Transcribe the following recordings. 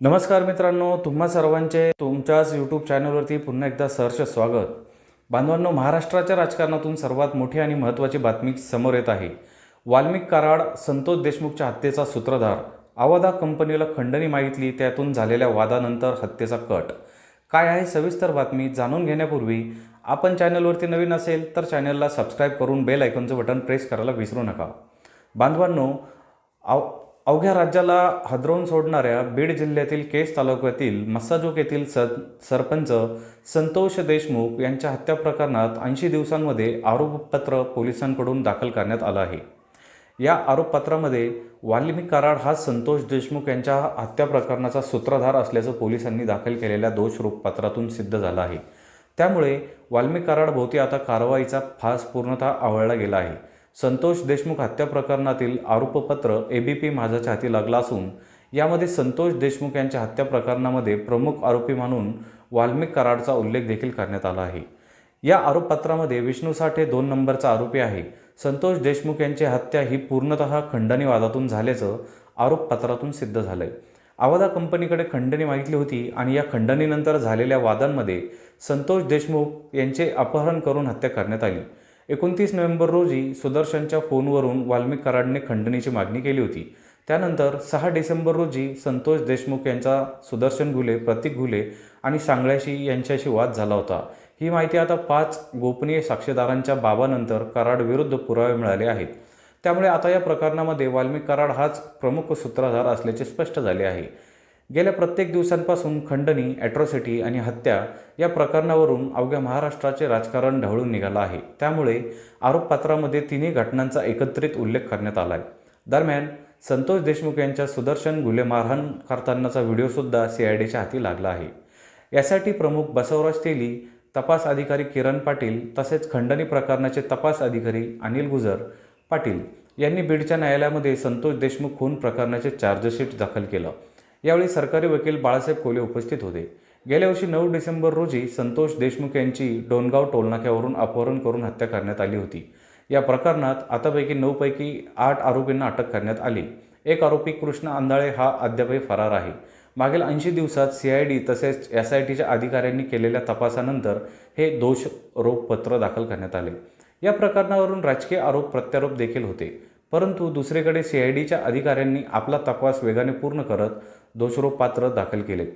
नमस्कार मित्रांनो तुम्हा सर्वांचे तुमच्याच यूट्यूब चॅनलवरती पुन्हा एकदा सहर्ष स्वागत. बांधवांनो महाराष्ट्राच्या राजकारणातून सर्वात मोठी आणि महत्त्वाची बातमी समोर येत आहे. वाल्मिक कराड संतोष देशमुखच्या हत्येचा सूत्रधार. आवादा कंपनीला खंडणी मागितली त्यातून झालेल्या वादानंतर हत्येचा कट. काय आहे सविस्तर बातमी जाणून घेण्यापूर्वी आपण चॅनलवरती नवीन असेल तर चॅनलला सबस्क्राईब करून बेल आयकॉनचं बटन प्रेस करायला विसरू नका. बांधवांनो आव अवघ्या राज्याला हदरवून सोडणाऱ्या बीड जिल्ह्यातील केस तालुक्यातील मस्साजोग येथील स सरपंच संतोष देशमुख यांच्या हत्या प्रकरणात ऐंशी दिवसांमध्ये आरोपपत्र पोलिसांकडून दाखल करण्यात आलं आहे. या आरोपपत्रामध्ये वाल्मिक कराड हा संतोष देशमुख यांच्या हत्या प्रकरणाचा सूत्रधार असल्याचं पोलिसांनी दाखल केलेल्या दोषरूपपत्रातून सिद्ध झालं आहे. त्यामुळे वाल्मिक कराडभोवती आता कारवाईचा फास पूर्णतः आवळला गेला आहे. संतोष देशमुख हत्या प्रकरणातील आरोपपत्र ए बी पी माझाच्या हाती लागला असून यामध्ये संतोष देशमुख यांच्या हत्या प्रकरणामध्ये प्रमुख आरोपी म्हणून वाल्मिक कराडचा उल्लेख देखील करण्यात आला आहे. या आरोपपत्रामध्ये विष्णू साठे दोन नंबरचा आरोपी आहे. संतोष देशमुख यांची हत्या ही पूर्णतः खंडणी वादातून झाल्याचं आरोपपत्रातून सिद्ध झालं आहे आवादा कंपनीकडे खंडणी मागितली होती आणि या खंडणीनंतर झालेल्या वादांमध्ये संतोष देशमुख यांचे अपहरण करून हत्या करण्यात आली. एकोणतीस नोव्हेंबर रोजी सुदर्शनच्या फोनवरून वाल्मिक कराडने खंडणीची मागणी केली होती. त्यानंतर सहा डिसेंबर रोजी संतोष देशमुख यांचा सुदर्शन घुले प्रतीक घुले आणि सांगळ्याशी यांच्याशी वाद झाला होता. ही माहिती आता पाच गोपनीय साक्षीदारांच्या बाबानंतर कराड विरुद्ध पुरावे मिळाले आहेत. त्यामुळे आता या प्रकरणामध्ये वाल्मिक कराड हाच प्रमुख सूत्रधार असल्याचे स्पष्ट झाले आहे. गेल्या प्रत्येक दिवसांपासून खंडणी ॲट्रॉसिटी आणि हत्या या प्रकरणावरून अवघ्या महाराष्ट्राचे राजकारण ढवळून निघालं आहे. त्यामुळे आरोपपत्रामध्ये तिन्ही घटनांचा एकत्रित उल्लेख करण्यात आला आहे दरम्यान संतोष देशमुख यांच्या सुदर्शन गुले मारहाण करतानाचा व्हिडिओसुद्धा सी आय डीच्या हाती लागला आहे. यासाठी प्रमुख बसवराज तेली तपास अधिकारी किरण पाटील तसेच खंडणी प्रकरणाचे तपास अधिकारी अनिल गुजर पाटील यांनी बीडच्या न्यायालयामध्ये संतोष देशमुख खून प्रकरणाचे चार्जशीट दाखल केलं. यावेळी सरकारी वकील बाळासाहेब कोले उपस्थित होते. गेल्या वर्षी नऊ डिसेंबर रोजी संतोष देशमुख यांची डोनगाव टोलनाक्यावरून अपहरण करून हत्या करण्यात आली होती. या प्रकरणात आतापैकी नऊपैकी आठ आरोपींना अटक करण्यात आली. एक आरोपी कृष्ण आंधाळे हा अद्यापही फरार आहे. मागील ऐंशी दिवसात सी आय डी तसेच एस आय टीच्या अधिकाऱ्यांनी केलेल्या तपासानंतर हे दोष दाखल करण्यात आले. या प्रकरणावरून राजकीय आरोप प्रत्यारोप देखील होते. परंतु दुसरीकडे सी आय डीच्या अधिकाऱ्यांनी आपला तपास वेगाने पूर्ण करत दोषारोप पात्र दाखल केले.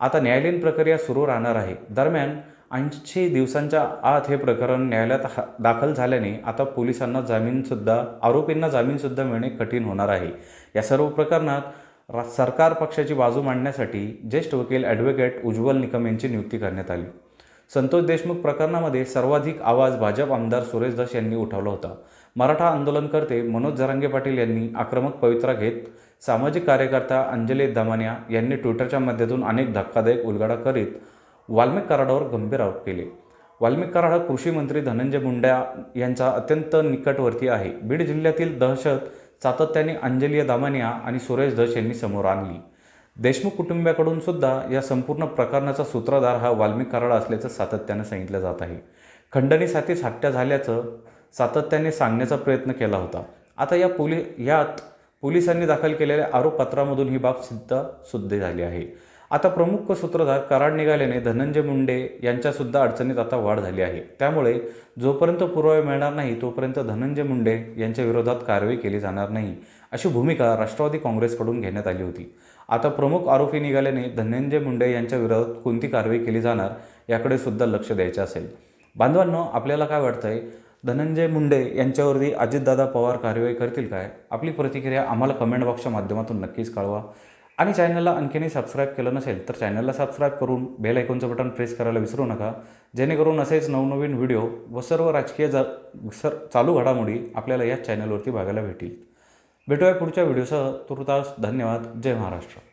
आता न्यायालयीन प्रक्रिया सुरू राहणार आहे. दरम्यान ऐंशी दिवसांच्या आत हे प्रकरण न्यायालयात हा दाखल झाल्याने आता पोलिसांना जामीनसुद्धा आरोपींना जामीनसुद्धा मिळणे कठीण होणार आहे. या सर्व प्रकरणात रा सरकार पक्षाची बाजू मांडण्यासाठी ज्येष्ठ वकील ॲडव्होकेट उज्ज्वल निकम यांची नियुक्ती करण्यात आली. संतोष देशमुख प्रकरणामध्ये सर्वाधिक आवाज भाजप आमदार सुरेश दास यांनी उठवला होता. मराठा आंदोलनकर्ते मनोज जरांगे पाटील यांनी आक्रमक पवित्रा घेत सामाजिक कार्यकर्ता अंजली दमानिया यांनी ट्विटरच्या माध्यमातून अनेक धक्कादायक उलगडा करीत वाल्मिक कराडावर गंभीर आरोप केले. वाल्मिक कराड हा कृषी मंत्री धनंजय मुंड्या यांचा अत्यंत निकटवर्ती आहे. बीड जिल्ह्यातील दहशत सातत्याने अंजलिया दामानिया आणि सुरेश धस यांनी समोर आणली. देशमुख कुटुंबियाकडून सुद्धा या संपूर्ण प्रकरणाचा सूत्रधार हा वाल्मिक कराड असल्याचं सातत्यानं सांगितलं जात आहे. खंडणीसाठीच हत्या झाल्याचं सातत्याने सांगण्याचा प्रयत्न केला होता. आता या पोली यात पोलिसांनी दाखल केलेल्या आरोपपत्रामधून ही बाब सिद्ध सुद्ध झाली आहे. आता प्रमुख सूत्रधार कराड निघाल्याने धनंजय मुंडे यांच्यासुद्धा अडचणीत आता वाढ झाली आहे. त्यामुळे जोपर्यंत पुरावे मिळणार नाही तोपर्यंत धनंजय मुंडे यांच्या विरोधात कारवाई केली जाणार नाही. अशी भूमिका राष्ट्रवादी काँग्रेसकडून घेण्यात आली होती. आता प्रमुख आरोपी निघाल्याने धनंजय मुंडे यांच्या विरोधात कोणती कारवाई केली जाणार याकडे सुद्धा लक्ष द्यायचे असेल. बांधवांनो आपल्याला काय वाटतंय? धनंजय मुंडे यांच्यावरती अजितदादा पवार कारवाई करतील काय? आपली प्रतिक्रिया आम्हाला कमेंट बॉक्सच्या माध्यमातून नक्कीच कळवा. आणि चॅनलला आणखीनही सबस्क्राईब केलं नसेल तर चॅनलला सबस्क्राईब करून बेल आयकॉनचं बटन प्रेस करायला विसरू नका. जेणेकरून असेच नवनवीन व्हिडिओ व सर्व राजकीय जा सर चालू घडामोडी आपल्याला याच चॅनलवरती बघायला भेटील. भेटूया पुढच्या व्हिडिओसह. तुर्तास धन्यवाद. जय महाराष्ट्र.